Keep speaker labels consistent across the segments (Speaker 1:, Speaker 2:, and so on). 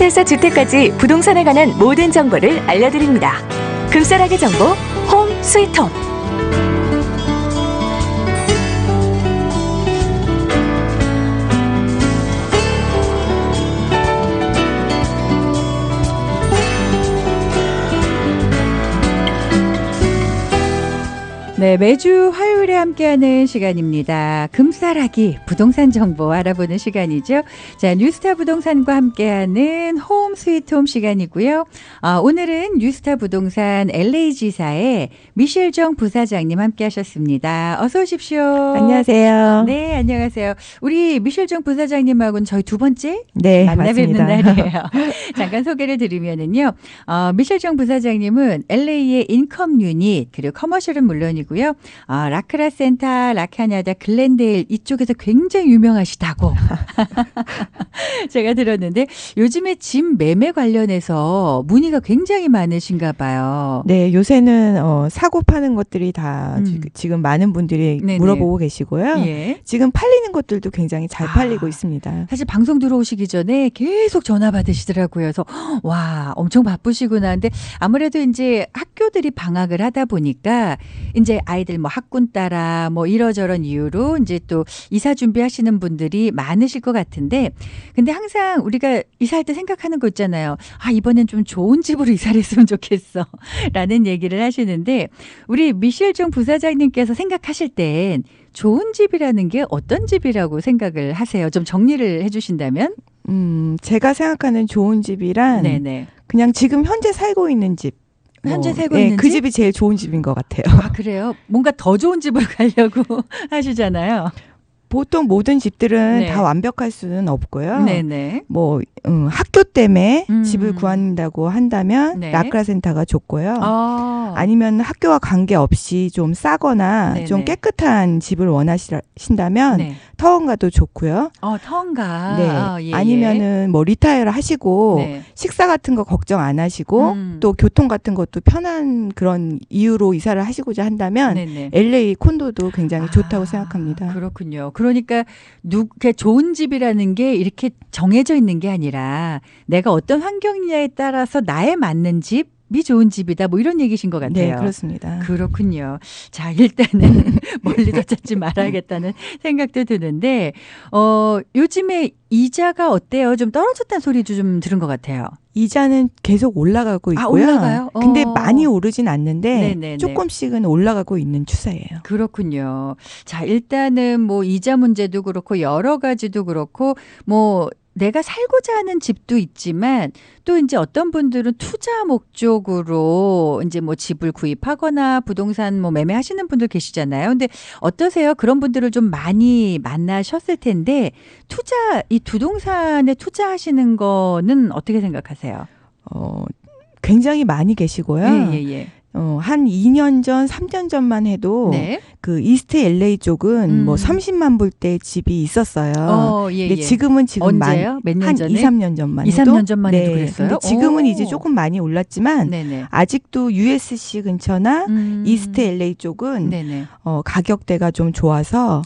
Speaker 1: 아파트에서 주택까지 부동산에 관한 모든 정보를 알려드립니다. 금싸라기 정보 홈 스위트홈.
Speaker 2: 네, 매주 화요일 에 함께하는 시간입니다. 금싸라기 부동산 정보 알아보는 시간이죠. 자, 뉴스타 부동산과 함께하는 홈 스위트 홈 시간이고요. 아, 오늘은 뉴스타 부동산 LA 지사의 미셸정 부사장님 함께하셨습니다. 어서 오십시오.
Speaker 3: 안녕하세요.
Speaker 2: 네, 안녕하세요. 우리 미셸정 부사장님하고는 저희 두 번째
Speaker 3: 네,
Speaker 2: 만나 뵙는. 날이에요. 잠깐 소개를 드리면은요. 어, 미셸정 부사장님은 LA의 인컴 유닛 그리고 커머셜은 물론이고요. 어, 라 크라 센터, 라카냐다, 글렌데일 이쪽에서 굉장히 유명하시다고 제가 들었는데 요즘에 집 매매 관련해서 문의가 굉장히 많으신가 봐요.
Speaker 3: 네, 요새는 어, 사고 파는 것들이 다
Speaker 2: 음.
Speaker 3: 지- 지금 많은 분들이
Speaker 2: 네네.
Speaker 3: 물어보고 계시고요.
Speaker 2: 예.
Speaker 3: 지금 팔리는 것들도 굉장히 잘
Speaker 2: 아.
Speaker 3: 팔리고 있습니다.
Speaker 2: 사실 방송 들어오시기 전에 계속 전화 받으시더라고요. 그래서 와 엄청 바쁘시구나. 근데 아무래도 이제 학교들이 방학을 하다 보니까 이제 아이들 뭐 학군 따라 뭐 이러저런 이유로 이제 또 이사 준비하시는 분들이 많으실 것 같은데 근데 항상 우리가 이사할 때 생각하는 거 있잖아요. 아 이번엔 좀 좋은 집으로 이사를 했으면 좋겠어 라는 얘기를 하시는데 우리 미셸종 부사장님께서 생각하실 땐 좋은 집이라는 게 어떤 집이라고 생각을 하세요? 좀 정리를 해 주신다면?
Speaker 3: 음, 제가 생각하는 좋은 집이란
Speaker 2: 네네.
Speaker 3: 그냥 지금 현재 살고 있는 집.
Speaker 2: 현재 살고
Speaker 3: 네,
Speaker 2: 있는
Speaker 3: 그
Speaker 2: 집?
Speaker 3: 집이 제일 좋은 집인 것 같아요.
Speaker 2: 아 그래요? 뭔가 더 좋은 집을 가려고 하시잖아요.
Speaker 3: 보통 모든 집들은
Speaker 2: 네.
Speaker 3: 다 완벽할 수는 없고요.
Speaker 2: 네네.
Speaker 3: 뭐 음, 학교 때문에
Speaker 2: 음.
Speaker 3: 집을 구한다고 한다면
Speaker 2: 네.
Speaker 3: 라크라 센터가 좋고요.
Speaker 2: 아,
Speaker 3: 아니면 학교와 관계없이 좀 싸거나
Speaker 2: 네네.
Speaker 3: 좀 깨끗한 집을 원하신다면
Speaker 2: 네.
Speaker 3: 터원가도 좋고요.
Speaker 2: 어 터인가?
Speaker 3: 네.
Speaker 2: 아, 예, 예.
Speaker 3: 아니면은 뭐 리타이어를 하시고
Speaker 2: 네.
Speaker 3: 식사 같은 거 걱정 안 하시고
Speaker 2: 음.
Speaker 3: 또 교통 같은 것도 편한 그런 이유로 이사를 하시고자 한다면
Speaker 2: 네네.
Speaker 3: LA 콘도도 굉장히 좋다고
Speaker 2: 아,
Speaker 3: 생각합니다.
Speaker 2: 그렇군요. 그러니까 누그 좋은 집이라는 게 이렇게 정해져 있는 게 아니라 내가 어떤 환경이냐에 따라서 나에 맞는 집 이 좋은 집이다. 뭐 이런 얘기신 것 같아요.
Speaker 3: 네, 그렇습니다.
Speaker 2: 그렇군요. 자, 일단은 멀리 더 찾지 말아야겠다는 생각도 드는데, 어, 요즘에 이자가 어때요? 좀 떨어졌다는 소리도 좀 들은 것 같아요.
Speaker 3: 이자는 계속 올라가고
Speaker 2: 아,
Speaker 3: 있고요.
Speaker 2: 올라가요?
Speaker 3: 근데
Speaker 2: 어.
Speaker 3: 많이 오르진 않는데
Speaker 2: 네네네.
Speaker 3: 조금씩은 올라가고 있는 추세예요.
Speaker 2: 그렇군요. 자, 일단은 뭐 이자 문제도 그렇고 여러 가지도 그렇고 뭐 내가 살고자 하는 집도 있지만 또 이제 어떤 분들은 투자 목적으로 이제 뭐 집을 구입하거나 부동산 뭐 매매하시는 분들 계시잖아요. 근데 어떠세요? 그런 분들을 좀 많이 만나셨을 텐데 투자 이 부동산에 투자하시는 거는 어떻게 생각하세요?
Speaker 3: 어, 굉장히 많이 계시고요.
Speaker 2: 예, 예, 예.
Speaker 3: 어, 한 2년 전, 3년 전만 해도
Speaker 2: 네.
Speaker 3: 그 이스트 LA 쪽은
Speaker 2: 음.
Speaker 3: 뭐 30만 불대 집이 있었어요.
Speaker 2: 어, 예,
Speaker 3: 근데
Speaker 2: 예.
Speaker 3: 지금은 지금 많이
Speaker 2: 언제요?
Speaker 3: 몇년한
Speaker 2: 전에?
Speaker 3: 2, 3년 전만
Speaker 2: 2,
Speaker 3: 해도
Speaker 2: 3년 전만 해도 그랬어요?
Speaker 3: 근데 지금은
Speaker 2: 오.
Speaker 3: 이제 조금 많이 올랐지만
Speaker 2: 네네.
Speaker 3: 아직도 USC 근처나
Speaker 2: 음.
Speaker 3: 이스트 LA 쪽은
Speaker 2: 네네.
Speaker 3: 어, 가격대가 좀 좋아서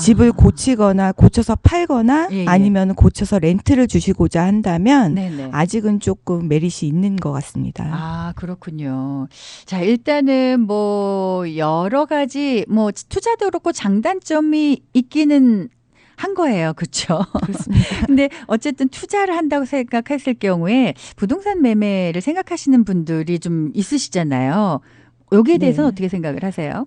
Speaker 3: 집을
Speaker 2: 아.
Speaker 3: 고치거나 고쳐서 팔거나
Speaker 2: 예, 예.
Speaker 3: 아니면 고쳐서 렌트를 주시고자 한다면
Speaker 2: 네네.
Speaker 3: 아직은 조금 메리시 있는 것 같습니다.
Speaker 2: 아, 그렇군요. 자, 일단은 뭐 여러 가지 뭐 투자도 그렇고 장단점이 있기는 한 거예요. 그렇죠?
Speaker 3: 그렇습니다.
Speaker 2: 근데 어쨌든 투자를 한다고 생각했을 경우에 부동산 매매를 생각하시는 분들이 좀 있으시잖아요. 여기에 대해서는
Speaker 3: 네.
Speaker 2: 어떻게 생각을 하세요?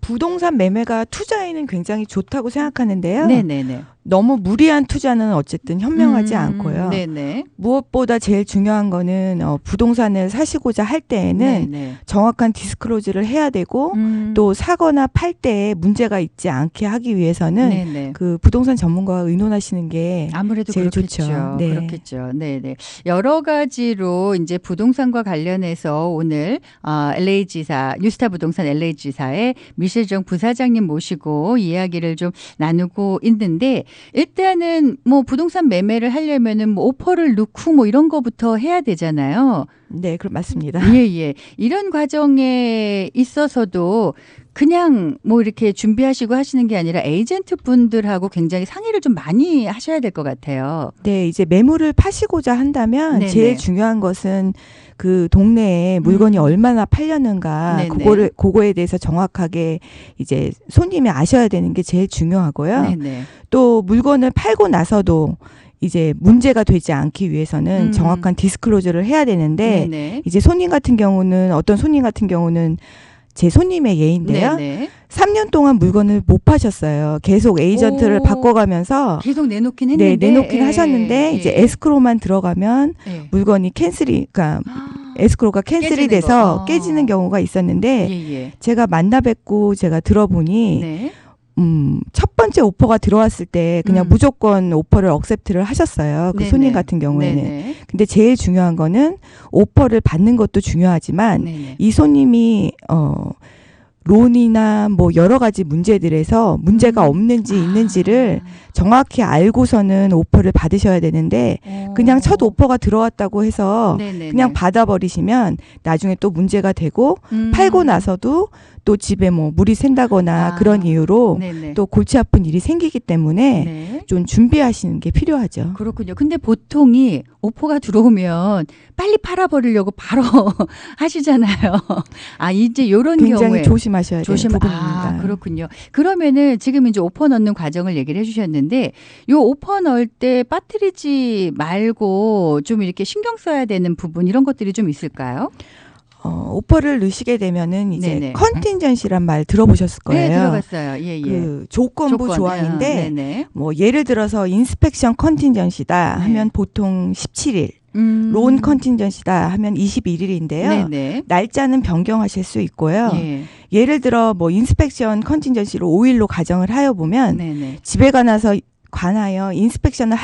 Speaker 3: 부동산 매매가 투자에는 굉장히 좋다고 생각하는데요.
Speaker 2: 네네네.
Speaker 3: 너무 무리한 투자는 어쨌든 현명하지
Speaker 2: 음,
Speaker 3: 않고요.
Speaker 2: 네네.
Speaker 3: 무엇보다 제일 중요한 거는 어, 부동산을 사시고자 할 때에는
Speaker 2: 네네.
Speaker 3: 정확한 디스클로즈를 해야 되고
Speaker 2: 음,
Speaker 3: 또 사거나 팔 때에 문제가 있지 않게 하기 위해서는
Speaker 2: 네네.
Speaker 3: 그 부동산 전문가와 의논하시는 게
Speaker 2: 아무래도
Speaker 3: 제일
Speaker 2: 그렇겠죠.
Speaker 3: 좋죠. 네.
Speaker 2: 그렇겠죠. 네, 네. 여러 가지로 이제 부동산과 관련해서 오늘 어, LA 지사 뉴스타 부동산 LA 지사의 미실정 부사장님 모시고 이야기를 좀 나누고 있는데 일단은 뭐 부동산 매매를 하려면은 뭐 오퍼를 넣고 뭐 이런 거부터 해야 되잖아요.
Speaker 3: 네, 그럼 맞습니다.
Speaker 2: 예, 예. 이런 과정에 있어서도 그냥 뭐 이렇게 준비하시고 하시는 게 아니라 에이전트 분들하고 굉장히 상의를 좀 많이 하셔야 될 것 같아요.
Speaker 3: 네, 이제 매물을 파시고자 한다면
Speaker 2: 네네.
Speaker 3: 제일 중요한 것은 그 동네에 물건이
Speaker 2: 음.
Speaker 3: 얼마나 팔렸는가
Speaker 2: 네네.
Speaker 3: 그거를 그거에 대해서 정확하게 이제 손님이 아셔야 되는 게 제일 중요하고요.
Speaker 2: 네네.
Speaker 3: 또 물건을 팔고 나서도 이제 문제가 되지 않기 위해서는
Speaker 2: 음.
Speaker 3: 정확한 디스클로저를 해야 되는데
Speaker 2: 네네.
Speaker 3: 이제 손님 같은 경우는 어떤 손님 같은 경우는 제 손님의 예인데요.
Speaker 2: 네네.
Speaker 3: 3년 동안 물건을 못 파셨어요. 계속 에이전트를
Speaker 2: 오.
Speaker 3: 바꿔가면서
Speaker 2: 계속 내놓긴
Speaker 3: 네,
Speaker 2: 했는데
Speaker 3: 내놓긴
Speaker 2: 예,
Speaker 3: 하셨는데
Speaker 2: 예.
Speaker 3: 이제 에스크로만 들어가면
Speaker 2: 예.
Speaker 3: 물건이 캔슬이 그러니까
Speaker 2: 아,
Speaker 3: 에스크로가 캔슬이
Speaker 2: 깨지는
Speaker 3: 돼서
Speaker 2: 거. 어.
Speaker 3: 깨지는 경우가 있었는데
Speaker 2: 예, 예.
Speaker 3: 제가 만나 뵙고 제가 들어보니
Speaker 2: 네.
Speaker 3: 음, 첫 번째 오퍼가 들어왔을 때 그냥
Speaker 2: 음.
Speaker 3: 무조건 오퍼를 억셉트를 하셨어요. 그
Speaker 2: 네네.
Speaker 3: 손님 같은 경우에는.
Speaker 2: 네네.
Speaker 3: 근데 제일 중요한 거는 오퍼를 받는 것도 중요하지만
Speaker 2: 네네.
Speaker 3: 이 손님이 어 론이나 뭐 여러 가지 문제들에서 문제가
Speaker 2: 음.
Speaker 3: 없는지 있는지를
Speaker 2: 아.
Speaker 3: 정확히 알고서는 오퍼를 받으셔야 되는데
Speaker 2: 어.
Speaker 3: 그냥 첫 오퍼가 들어왔다고 해서. 그냥 받아버리시면 나중에 또 문제가 되고
Speaker 2: 음.
Speaker 3: 팔고 나서도 또 집에 뭐 물이 샌다거나
Speaker 2: 아.
Speaker 3: 그런 이유로
Speaker 2: 네네.
Speaker 3: 또 골치 아픈 일이 생기기 때문에
Speaker 2: 네.
Speaker 3: 좀 준비하시는 게 필요하죠.
Speaker 2: 그렇군요. 근데 보통이 오퍼가 들어오면 빨리 팔아버리려고 바로 하시잖아요. 아 이제 요런
Speaker 3: 굉장히
Speaker 2: 경우에
Speaker 3: 조심하셔야
Speaker 2: 조심
Speaker 3: 되는 부분입니다.
Speaker 2: 아 그렇군요. 그러면은 지금 이제 오퍼 넣는 과정을 얘기를 해주셨는데 요 오퍼 넣을 때 빠뜨리지 말고 좀 이렇게 신경 써야 되는 부분 이런 것들이 좀 있을까요?
Speaker 3: 어, 오퍼를 넣으시게 되면은 이제
Speaker 2: 네네.
Speaker 3: 컨틴전시란 말 들어보셨을 거예요.
Speaker 2: 네 들어봤어요. 예 예.
Speaker 3: 그 조건부
Speaker 2: 조건.
Speaker 3: 조항인데
Speaker 2: 아.
Speaker 3: 뭐 예를 들어서 인스펙션 컨틴전시다
Speaker 2: 네.
Speaker 3: 하면 보통 17일,
Speaker 2: 음.
Speaker 3: 론 컨틴전시다 하면 21일인데요.
Speaker 2: 네네.
Speaker 3: 날짜는 변경하실 수 있고요.
Speaker 2: 예.
Speaker 3: 예를 들어 뭐 인스펙션 컨틴전시로 5일로 가정을 하여 보면
Speaker 2: 네네.
Speaker 3: 집에 가나서 관하여 인스펙션을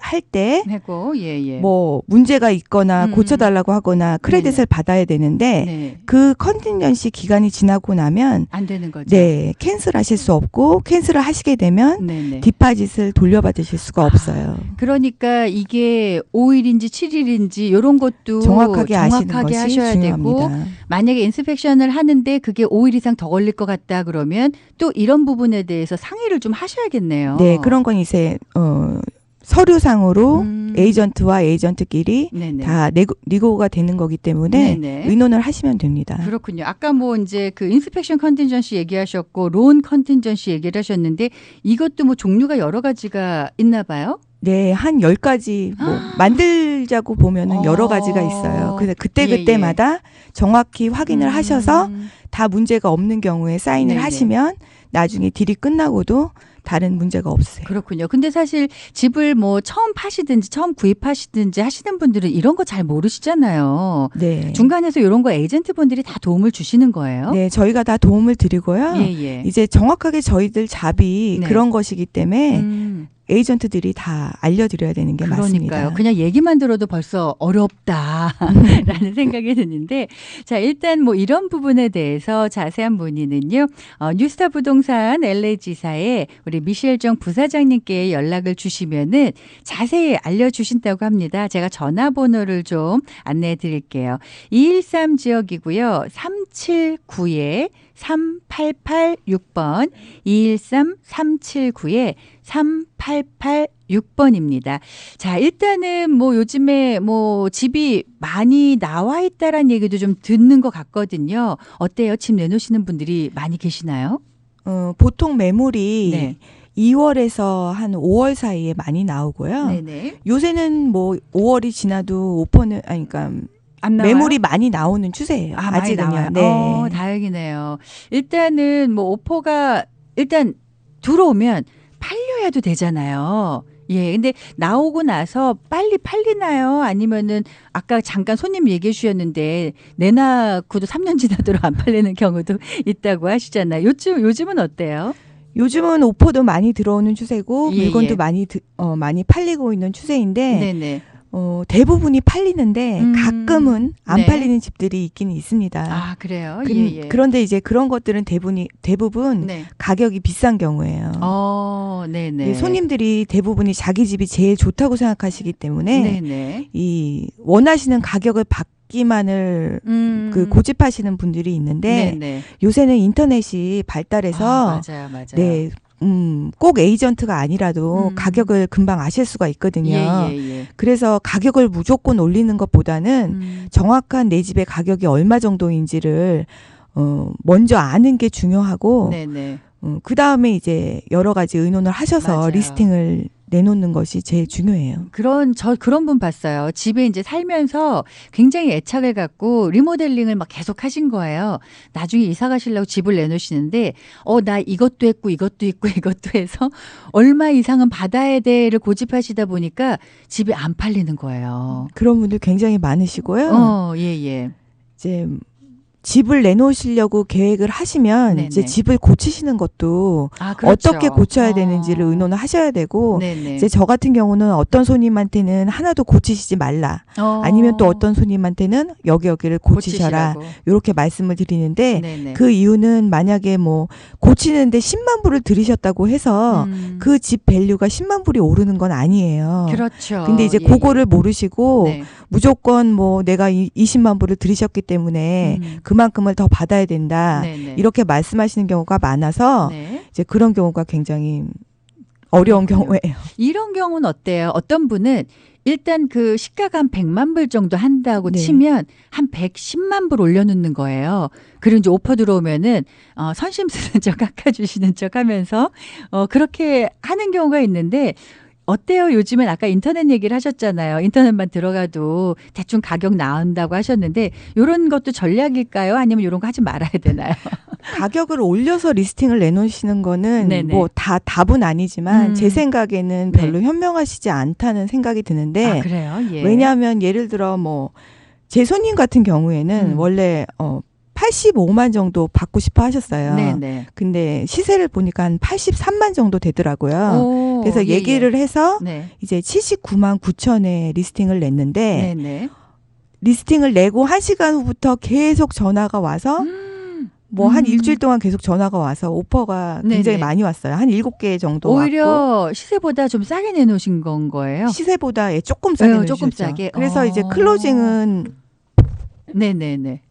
Speaker 3: 할때
Speaker 2: 하고 예예.
Speaker 3: 뭐 문제가 있거나
Speaker 2: 음.
Speaker 3: 고쳐달라고 하거나 크레딧을 받아야 되는데
Speaker 2: 네.
Speaker 3: 그 컨틴전시 기간이 지나고 나면
Speaker 2: 안 되는 거죠.
Speaker 3: 네 캔슬하실 수 없고 캔슬을 하시게 되면
Speaker 2: 네네.
Speaker 3: 디파짓을 돌려받으실 수가 없어요.
Speaker 2: 그러니까 이게 5일인지 7일인지 이런 것도
Speaker 3: 정확하게
Speaker 2: 정확하게 하셔야 되고
Speaker 3: 중요합니다.
Speaker 2: 만약에 인스펙션을 하는데 그게 5일 이상 더 걸릴 것 같다 그러면 또 이런 부분에 대해서 상의를 좀 하셔야겠네요.
Speaker 3: 네 그런 건 이제 어, 서류상으로
Speaker 2: 음.
Speaker 3: 에이전트와 에이전트끼리
Speaker 2: 네네.
Speaker 3: 다 네고, 리고가 되는 거기 때문에
Speaker 2: 네네.
Speaker 3: 의논을 하시면 됩니다.
Speaker 2: 그렇군요. 아까 뭐 이제 그 인스펙션 컨틴전시 얘기하셨고 론 컨틴전시 얘기를 하셨는데 이것도 뭐 종류가 여러 가지가 있나 봐요.
Speaker 3: 네, 한 열가지 뭐 만들자고 보면은 여러 가지가 있어요. 그래서 그때
Speaker 2: 예,
Speaker 3: 그때마다 정확히 확인을
Speaker 2: 음.
Speaker 3: 하셔서 다 문제가 없는 경우에 사인을
Speaker 2: 네네.
Speaker 3: 하시면 나중에 딜이 끝나고도 다른 문제가 없어요.
Speaker 2: 그렇군요. 근데 사실 집을 뭐 처음 파시든지 처음 구입하시든지 하시는 분들은 이런 거 잘 모르시잖아요.
Speaker 3: 네.
Speaker 2: 중간에서 이런 거 에이전트 분들이 다 도움을 주시는 거예요.
Speaker 3: 네, 저희가 다 도움을 드리고요.
Speaker 2: 예, 예.
Speaker 3: 이제 정확하게 저희들 잡이
Speaker 2: 네.
Speaker 3: 그런 것이기 때문에
Speaker 2: 음,
Speaker 3: 에이전트들이 다 알려드려야 되는 게
Speaker 2: 그러니까요.
Speaker 3: 맞습니다.
Speaker 2: 그냥 얘기만 들어도 벌써 어렵다라는 생각이 드는데, 자 일단 뭐 이런 부분에 대해서 자세한 문의는요, 어, 뉴스타 부동산 LA 지사에 우리 미셸 정 부사장님께 연락을 주시면은 자세히 알려주신다고 합니다. 제가 전화번호를 좀 안내해 드릴게요. 213 지역이고요. 379에 3886번 213 379에 3886번입니다. 자, 일단은 뭐 요즘에 뭐 집이 많이 나와 있다라는 얘기도 좀 듣는 것 같거든요. 어때요? 집 내놓으시는 분들이 많이 계시나요?
Speaker 3: 어, 보통 매물이
Speaker 2: 네.
Speaker 3: 2월에서 한 5월 사이에 많이 나오고요.
Speaker 2: 네네.
Speaker 3: 요새는 뭐 5월이 지나도 오퍼는 아니 그러니까? 매물이 많이 나오는 추세예요.
Speaker 2: 아,
Speaker 3: 아직은요. 네.
Speaker 2: 어, 다행이네요. 일단은 뭐 오퍼가 일단 들어오면 팔려야도 되잖아요. 예. 근데 나오고 나서 빨리 팔리나요? 아니면은 아까 잠깐 손님 얘기해 주셨는데 내놔고도 3년 지나도록 안 팔리는 경우도 있다고 하시잖아요. 요즘 요즘은 어때요?
Speaker 3: 요즘은 오퍼도 많이 들어오는 추세고
Speaker 2: 예,
Speaker 3: 물건도
Speaker 2: 예.
Speaker 3: 많이 드- 어, 많이 팔리고 있는 추세인데
Speaker 2: 네네.
Speaker 3: 어, 대부분이 팔리는데
Speaker 2: 음.
Speaker 3: 가끔은 안
Speaker 2: 네.
Speaker 3: 팔리는 집들이 있기는 있습니다.
Speaker 2: 아, 그래요?
Speaker 3: 그,
Speaker 2: 예, 예.
Speaker 3: 그런데 이제 그런 것들은 대부분이 대부분
Speaker 2: 네.
Speaker 3: 가격이 비싼 경우예요.
Speaker 2: 어, 네네.
Speaker 3: 이 손님들이 대부분이 자기 집이 제일 좋다고 생각하시기 때문에
Speaker 2: 네네.
Speaker 3: 이 원하시는 가격을 받, 받기만을
Speaker 2: 음.
Speaker 3: 그 고집하시는 분들이 있는데
Speaker 2: 네네.
Speaker 3: 요새는 인터넷이 발달해서
Speaker 2: 아, 맞아요, 맞아요.
Speaker 3: 네, 음, 꼭 에이전트가 아니라도
Speaker 2: 음.
Speaker 3: 가격을 금방 아실 수가 있거든요.
Speaker 2: 예, 예, 예.
Speaker 3: 그래서 가격을 무조건 올리는 것보다는
Speaker 2: 음.
Speaker 3: 정확한 내 집의 가격이 얼마 정도인지를 어, 먼저 아는 게 중요하고
Speaker 2: 네네.
Speaker 3: 어, 그 다음에 이제 여러 가지 의논을 하셔서
Speaker 2: 맞아요.
Speaker 3: 리스팅을 내놓는 것이 제일 중요해요.
Speaker 2: 그런 저 그런 분 봤어요. 집에 이제 살면서 굉장히 애착을 갖고 리모델링을 막 계속 하신 거예요. 나중에 이사 가시려고 집을 내놓으시는데 어 나 이것도 했고 이것도 있고 이것도 해서 얼마 이상은 받아야 돼를 고집하시다 보니까 집이 안 팔리는 거예요.
Speaker 3: 그런 분들 굉장히 많으시고요.
Speaker 2: 어, 예, 예.
Speaker 3: 이제 집을 내놓으시려고 계획을 하시면
Speaker 2: 네네.
Speaker 3: 이제 집을 고치시는 것도
Speaker 2: 아, 그렇죠.
Speaker 3: 어떻게 고쳐야
Speaker 2: 어.
Speaker 3: 되는지를 의논을 하셔야 되고
Speaker 2: 네네.
Speaker 3: 이제 저 같은 경우는 어떤 손님한테는 하나도 고치시지 말라.
Speaker 2: 어.
Speaker 3: 아니면 또 어떤 손님한테는 여기 여기를 고치셔라. 이렇게 말씀을 드리는데
Speaker 2: 네네.
Speaker 3: 그 이유는 만약에 뭐 고치는데 10만 불을 들이셨다고 해서
Speaker 2: 음.
Speaker 3: 그집 밸류가 10만 불이 오르는 건 아니에요.
Speaker 2: 그렇죠.
Speaker 3: 근데 이제
Speaker 2: 예,
Speaker 3: 그거를 모르시고
Speaker 2: 예. 네.
Speaker 3: 무조건 뭐 내가 이 20만 불을 들이셨기 때문에
Speaker 2: 음.
Speaker 3: 그만큼을 더 받아야 된다.
Speaker 2: 네네.
Speaker 3: 이렇게 말씀하시는 경우가 많아서
Speaker 2: 네.
Speaker 3: 이제 그런 경우가 굉장히 어려운
Speaker 2: 그렇군요.
Speaker 3: 경우예요.
Speaker 2: 이런 경우는 어때요? 어떤 분은 일단 그 시가가 한 100만 불 정도 한다고
Speaker 3: 네.
Speaker 2: 치면 한 110만 불 올려놓는 거예요. 그리고 이제 오퍼 들어오면은 어, 선심 쓰는 척 깎아주시는 척 하면서 어, 그렇게 하는 경우가 있는데 어때요? 요즘엔 아까 인터넷 얘기를 하셨잖아요. 인터넷만 들어가도 대충 가격 나온다고 하셨는데 이런 것도 전략일까요? 아니면 이런 거 하지 말아야 되나요?
Speaker 3: 가격을 올려서 리스팅을 내놓으시는 거는. 뭐 다 답은 아니지만
Speaker 2: 음.
Speaker 3: 제 생각에는
Speaker 2: 네.
Speaker 3: 별로 현명하시지 않다는 생각이 드는데
Speaker 2: 아, 그래요? 예.
Speaker 3: 왜냐하면 예를 들어 뭐 제 손님 같은 경우에는
Speaker 2: 음.
Speaker 3: 원래 어 85만 정도 받고 싶어 하셨어요.
Speaker 2: 네네.
Speaker 3: 근데 시세를 보니까 한 83만 정도 되더라고요.
Speaker 2: 오,
Speaker 3: 그래서
Speaker 2: 예,
Speaker 3: 얘기를 해서
Speaker 2: 예. 네.
Speaker 3: 이제 79만 9천에 리스팅을 냈는데
Speaker 2: 네네.
Speaker 3: 리스팅을 내고 한 시간 후부터 계속 전화가 와서 뭐한
Speaker 2: 음.
Speaker 3: 일주일 동안 계속 전화가 와서 오퍼가 굉장히
Speaker 2: 네네.
Speaker 3: 많이 왔어요. 한 일곱 개 정도 왔고
Speaker 2: 오히려 시세보다 좀 싸게 내놓으신 건 거예요.
Speaker 3: 시세보다 예, 조금 싸게
Speaker 2: 네. 조금 싸게.
Speaker 3: 그래서
Speaker 2: 어.
Speaker 3: 이제 클로징은
Speaker 2: 네네네.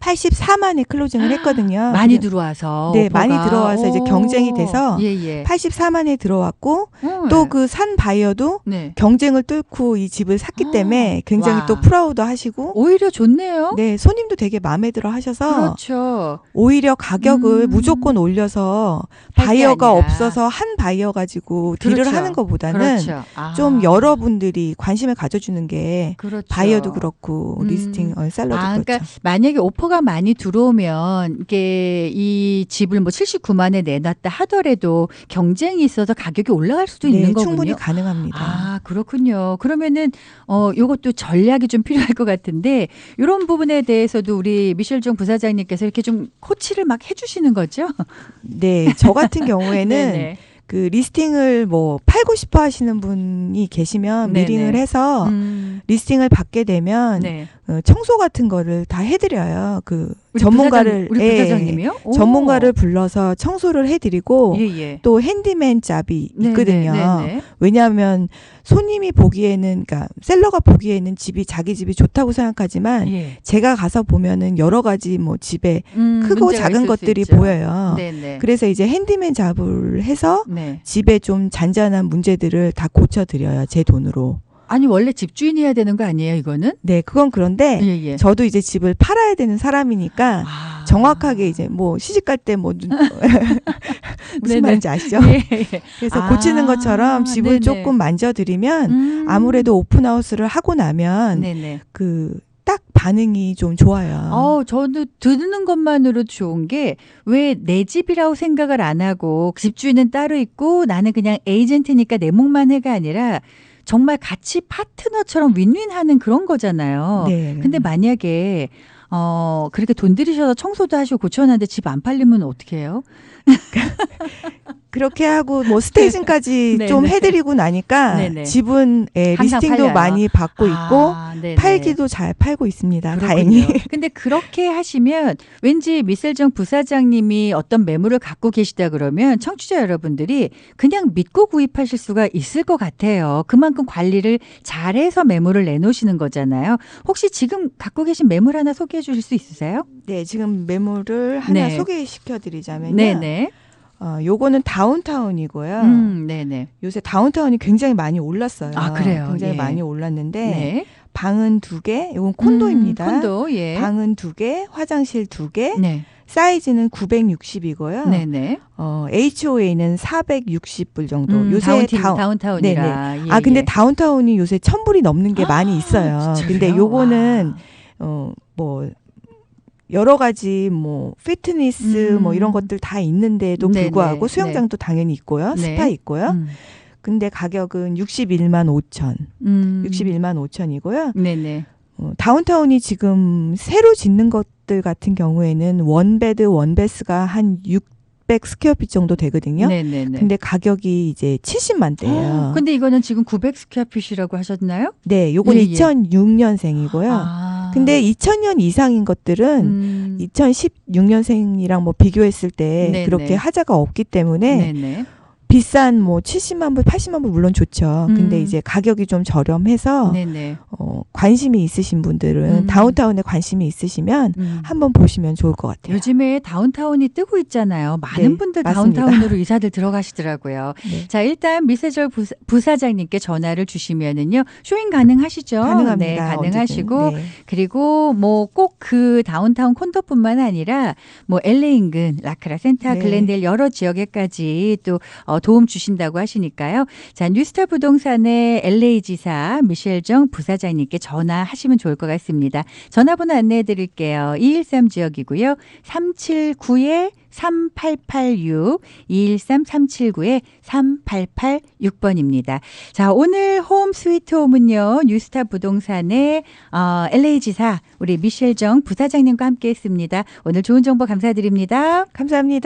Speaker 3: 84만에 클로징을 했거든요.
Speaker 2: 많이
Speaker 3: 그래서
Speaker 2: 들어와서.
Speaker 3: 네,
Speaker 2: 오퍼가.
Speaker 3: 많이 들어와서 이제 경쟁이 돼서
Speaker 2: 예 예.
Speaker 3: 84만에 들어왔고
Speaker 2: 음.
Speaker 3: 또그 산 바이어도
Speaker 2: 네.
Speaker 3: 경쟁을 뚫고 이 집을 샀기
Speaker 2: 아,
Speaker 3: 때문에 굉장히
Speaker 2: 와.
Speaker 3: 또 프라우드 하시고
Speaker 2: 오히려 좋네요.
Speaker 3: 네, 손님도 되게 마음에 들어 하셔서
Speaker 2: 그렇죠.
Speaker 3: 오히려 가격을
Speaker 2: 음.
Speaker 3: 무조건 올려서 바이어가. 없어서 한 바이어 가지고 딜을
Speaker 2: 그렇죠.
Speaker 3: 하는 것보다는
Speaker 2: 그렇죠. 아.
Speaker 3: 좀 여러분들이 관심을 가져주는 게
Speaker 2: 그렇죠.
Speaker 3: 바이어도 그렇고
Speaker 2: 음.
Speaker 3: 리스팅 어, 셀러도
Speaker 2: 아,
Speaker 3: 그렇죠.
Speaker 2: 그러니까 만약에 오퍼 가 많이 들어오면 이게 이 집을 뭐 79만에 내놨다 하더라도 경쟁이 있어서 가격이 올라갈 수도
Speaker 3: 네,
Speaker 2: 있는 거군요.
Speaker 3: 충분히 가능합니다.
Speaker 2: 아, 그렇군요. 그러면은 어 요것도 전략이 좀 필요할 것 같은데 이런 부분에 대해서도 우리 미셸 종 부사장님께서 이렇게 좀 코치를 막 해주시는 거죠?
Speaker 3: 네, 저 같은 경우에는
Speaker 2: 네네.
Speaker 3: 그 리스팅을 뭐 팔고 싶어 하시는 분이 계시면
Speaker 2: 네네.
Speaker 3: 미링을 해서
Speaker 2: 음,
Speaker 3: 리스팅을 받게 되면
Speaker 2: 네.
Speaker 3: 어, 청소 같은 거를 다 해드려요. 그 전문가를
Speaker 2: 부사장, 우리
Speaker 3: 예,
Speaker 2: 부사장님이요? 오.
Speaker 3: 전문가를 불러서 청소를 해드리고
Speaker 2: 예, 예.
Speaker 3: 또 핸디맨 잡이
Speaker 2: 네네,
Speaker 3: 있거든요.
Speaker 2: 네네.
Speaker 3: 왜냐하면 손님이 보기에는 그러니까 셀러가 보기에는 집이 자기 집이 좋다고 생각하지만
Speaker 2: 예.
Speaker 3: 제가 가서 보면은 여러 가지 뭐 집에
Speaker 2: 음,
Speaker 3: 크고 작은 것들이. 보여요.
Speaker 2: 네네.
Speaker 3: 그래서 이제 핸디맨 잡을 해서
Speaker 2: 네.
Speaker 3: 집에 좀 잔잔한 문제들을 다 고쳐드려요. 제 돈으로.
Speaker 2: 아니 원래 집주인이 해야 되는 거 아니에요, 이거는?
Speaker 3: 네, 그건 그런데
Speaker 2: 예, 예.
Speaker 3: 저도 이제 집을 팔아야 되는 사람이니까
Speaker 2: 아.
Speaker 3: 정확하게 이제 뭐 시집 갈 때 뭐 무슨. 말인지 아시죠?
Speaker 2: 예, 예.
Speaker 3: 그래서
Speaker 2: 아,
Speaker 3: 고치는 것처럼 집을
Speaker 2: 네네.
Speaker 3: 조금 만져드리면
Speaker 2: 음.
Speaker 3: 아무래도 오픈하우스를 하고 나면
Speaker 2: 네네.
Speaker 3: 그딱 반응이 좀 좋아요.
Speaker 2: 어, 저도 듣는 것만으로 좋은 게 왜 내 집이라고 생각을 안 하고 집주인은 따로 있고 나는 그냥 에이전트니까 내 몫만 해가 아니라 정말 같이 파트너처럼 윈윈하는 그런 거잖아요.
Speaker 3: 네.
Speaker 2: 근데 만약에 어 그렇게 돈 들이셔서 청소도 하시고 고쳐놨는데 집 안 팔리면 어떻게 해요?
Speaker 3: 그렇게 하고 뭐 스테이징까지
Speaker 2: 네,
Speaker 3: 좀
Speaker 2: 네.
Speaker 3: 해드리고 나니까
Speaker 2: 네, 네.
Speaker 3: 집은 예,
Speaker 2: 항상
Speaker 3: 리스팅도
Speaker 2: 팔려요.
Speaker 3: 많이 받고 있고
Speaker 2: 아, 네네.
Speaker 3: 팔기도 잘 팔고 있습니다.
Speaker 2: 그렇군요.
Speaker 3: 다행히.
Speaker 2: 근데 그렇게 하시면 왠지 미셀정 부사장님이 어떤 매물을 갖고 계시다 그러면 청취자 여러분들이 그냥 믿고 구입하실 수가 있을 것 같아요. 그만큼 관리를 잘해서 매물을 내놓으시는 거잖아요. 혹시 지금 갖고 계신 매물 하나 소개해 주실 수 있으세요?
Speaker 3: 네, 지금 매물을 하나
Speaker 2: 네.
Speaker 3: 소개시켜 드리자면요.
Speaker 2: 네네.
Speaker 3: 어, 요거는 다운타운이고요.
Speaker 2: 음, 네네.
Speaker 3: 요새 다운타운이 굉장히 많이 올랐어요.
Speaker 2: 아, 그래요?
Speaker 3: 굉장히
Speaker 2: 예.
Speaker 3: 많이 올랐는데
Speaker 2: 네.
Speaker 3: 방은 두 개, 이건 콘도입니다.
Speaker 2: 음, 콘도, 예.
Speaker 3: 방은 두 개, 화장실 두 개,
Speaker 2: 네.
Speaker 3: 사이즈는 960이고요.
Speaker 2: 네네.
Speaker 3: 어, HOA는 460불 정도.
Speaker 2: 음,
Speaker 3: 요새
Speaker 2: 다운팀,
Speaker 3: 다운
Speaker 2: 다운 타운이라. 예,
Speaker 3: 아 근데
Speaker 2: 예.
Speaker 3: 다운타운이 요새 1000불이 넘는 게 많이 있어요.
Speaker 2: 진짜요?
Speaker 3: 근데 요거는
Speaker 2: 와.
Speaker 3: 어 뭐 여러 가지 뭐 피트니스
Speaker 2: 음.
Speaker 3: 뭐 이런 것들 다 있는데도
Speaker 2: 네네,
Speaker 3: 불구하고
Speaker 2: 네.
Speaker 3: 수영장도 당연히 있고요.
Speaker 2: 네.
Speaker 3: 스파 있고요.
Speaker 2: 음.
Speaker 3: 근데 가격은 61만 5천.
Speaker 2: 음.
Speaker 3: 61만 5천이고요.
Speaker 2: 네네.
Speaker 3: 어, 다운타운이 지금 새로 짓는 것들 같은 경우에는 원베드 원베스가 한 600 스퀘어핏 정도 되거든요.
Speaker 2: 네네네.
Speaker 3: 근데 가격이 이제 70만 대예요.
Speaker 2: 근데 이거는 지금 900 스퀘어핏이라고 하셨나요?
Speaker 3: 네, 요건
Speaker 2: 예, 예.
Speaker 3: 2006년생이고요.
Speaker 2: 아.
Speaker 3: 근데 2000년 이상인 것들은
Speaker 2: 음.
Speaker 3: 2016년생이랑 뭐 비교했을 때
Speaker 2: 네네.
Speaker 3: 그렇게 하자가 없기 때문에
Speaker 2: 네네.
Speaker 3: 비싼 뭐 70만 불, 80만 불 물론 좋죠. 근데
Speaker 2: 음.
Speaker 3: 이제 가격이 좀 저렴해서
Speaker 2: 네네.
Speaker 3: 어, 관심이 있으신 분들은
Speaker 2: 음.
Speaker 3: 다운타운에 관심이 있으시면
Speaker 2: 음.
Speaker 3: 한번 보시면 좋을 것 같아요.
Speaker 2: 요즘에 다운타운이 뜨고 있잖아요. 많은
Speaker 3: 네,
Speaker 2: 분들
Speaker 3: 맞습니다.
Speaker 2: 다운타운으로 이사들 들어가시더라고요.
Speaker 3: 네.
Speaker 2: 자, 일단 미세절 부사, 부사장님께 전화를 주시면은요. 쇼잉 가능하시죠?
Speaker 3: 가능합니다.
Speaker 2: 네, 가능하시고.
Speaker 3: 네.
Speaker 2: 그리고 뭐 꼭 그 다운타운 콘도뿐만 아니라 뭐 LA 인근 라크라 센터
Speaker 3: 네.
Speaker 2: 글렌델 여러 지역에까지 또 어, 도움 주신다고 하시니까요. 자 뉴스타 부동산의 LA 지사 미셸정 부사장님께 전화하시면 좋을 것 같습니다. 전화번호 안내해 드릴게요. 213 지역이고요. 379에 3886 213 379에 3886번입니다. 자, 오늘 홈 스위트 홈은요. 뉴스타 부동산의 어, LA 지사 우리 미셸 정 부사장님과 함께 했습니다. 오늘 좋은 정보 감사드립니다.
Speaker 3: 감사합니다.